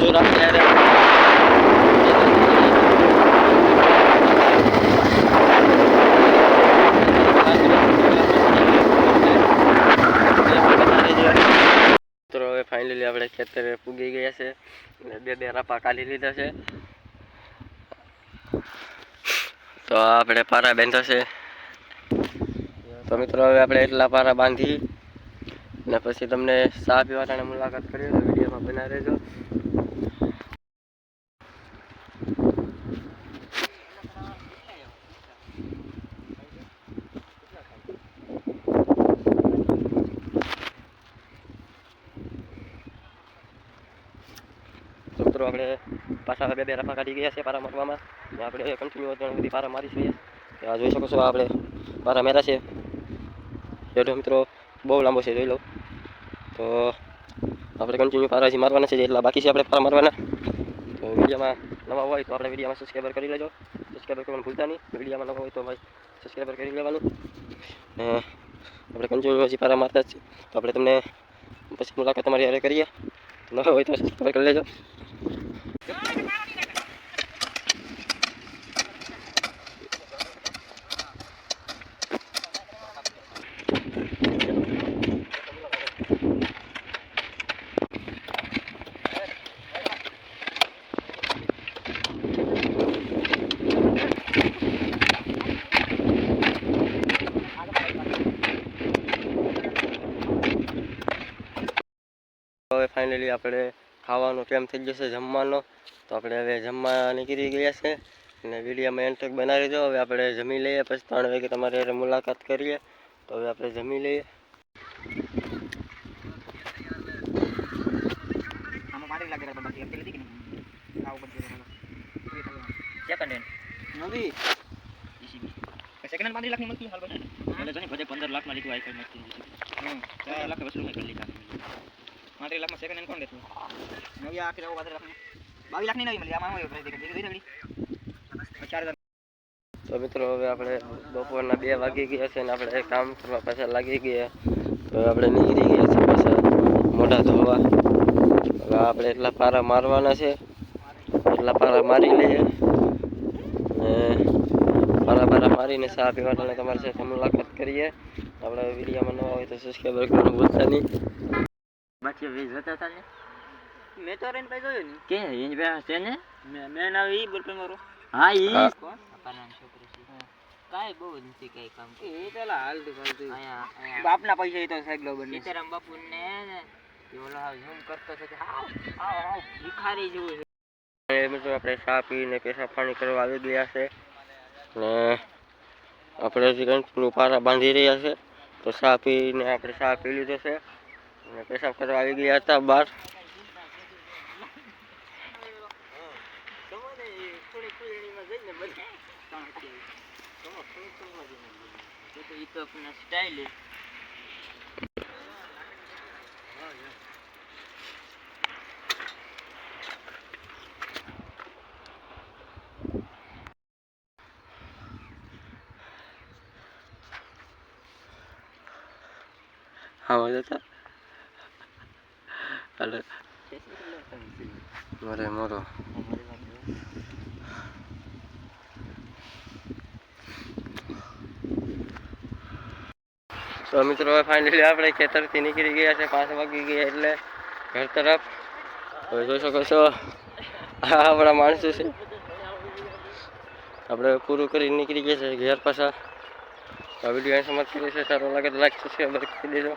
હજુ અત્યારે ફાઇનલી આપણે ખેતરે પૂગી ગયા છે. અને બે બે રાપા કાઢી લીધા છે. તો આપણે પારા બાંધ્યા છે. તો મિત્રો, હવે આપણે એટલા પારા બાંધી ને પછી તમને ચા પીવાના મુલાકાત કરીએ તો વિડીયોમાં બના રહેજો. મિત્રો, આપણે પાછા બે બે રફા કાઢી ગયા છે પારા મારવામાં. ને આપણે કન્ટિન્યુ ત્રણ બધી પારા મારી છીએ આ જોઈ શકો છો આપણે પારા મેરા છે. જેટલો મિત્રો. બહુ લાંબો છે, જોઈ લો તો આપણે કન્ટિન્યુ પારાજી મારવાના છે જેટલા બાકી છે આપણે પારા મારવાના. તો વિડીયોમાં નવા હોય તો આપણે વિડીયોમાં સબસ્ક્રાઈબર કરી લેજો. સબસ્ક્રાઈબર કરવાનું ભૂલતા નહીં. વિડીયોમાં નવા હોય તો ભાઈ સબસ્ક્રાઈબર કરી લેવાનું. ને આપણે કન્ટિન્યુ હજી પારા મારતા જ તો આપણે તમને પછી મુલાકાત તમારી હારે કરીએ. નવા હોય તો સબસ્ક્રાઈબર કરી લેજો હવે ફાઇનલી આપણે ખાવાનો ટાઈમ થઈ જશે જમવાનો? તો આપણે હવે જમવા નીકળી ગયા છે. અને વિડીયોમાં એન્ટ્રેક બનાવી દો. હવે આપણે જમી લઈએ. પછી ત્રણ વાગે તમારે મુલાકાત કરીએ. તો હવે આપણે જમી લઈએ. નવી. સેકન્ડ હેન્ડ લાખ લાખની મળતી હાલ ભાઈ એટલે જો ને બધે પંદર લાખ લીધું આઈફોન નથી ચાર લાખ વસૂલ કરી લીધા. પાંત્રીસ લાખમાં સેકન્ડ હેન્ડ કોણ લેતું? નવી આખી પાંત્રીસ લાખની બાવીસ લાખની નવી મળી. આમાં દેખાય દેખાય ચાર હજાર. તો મિત્રો હવે આપણે બપોરના બે વાગી ગયા છે અને આપણે કામ કરવા પાછા લાગી ગયા. હવે આપણે નીકળી ગયા છે પાછા મોઢા ધોવા. હવે આપણે એટલા પારા મારવાના છે. એટલા પારા મારી લઈએ. પારા પારા મારીને ચા પીવાના તમારી સાથે મુલાકાત કરીએ. આપણે વિડીયોમાં નવા હોય તો સબસ્ક્રાઈબર કરવાનું ભૂલતા નહીં. બાકી વીજ જતા હતા ને? મેં તો રેન ભાઈ જોયું કે ઇંચ બે હશે ને? મેં મેં ના ઈ બોલ પે મારો. હા ઈ. હા. કોણ? અપાના છોકરો છે. કાઈ બહુ નથી કઈ કામ. એ પેલા હાલ તો અહીંયા બાપના પૈસા એ તો સાયકલો બને. સીતારામ બાપુ ને ઓલો હાવ ઝૂમ કરતો છે કે હાવ હાવ હાવ ભિખારી જેવું છે. મિત્રો આપણે ચા પીને પેશાબ પાણી કરવા આવી ગયા છે. ને આપણે હજી પારા બાંધી રહ્યા છે. તો ચા પીને આપણે ચા પી લીધો છે. અને પેશાબ કરવા આવી ગયા હતા બહાર ઈ તો છે હાલે મરે મરો તો મિત્રો ફાઇનલી આપણે ખેતરથી નીકળી ગયા છે પાંચ વાગી ગયા એટલે ઘર તરફ. હવે જોઈ શકો છો આપણા માણસો છે. આપણે પૂરું કરી નીકળી ગયા છે, ઘેર પાછા. આ વીડિયો સમાપ્ત કરીએ છીએ. સારો લાગે તો લાઈક સબસ્ક્રાઈબ કરી દેજો.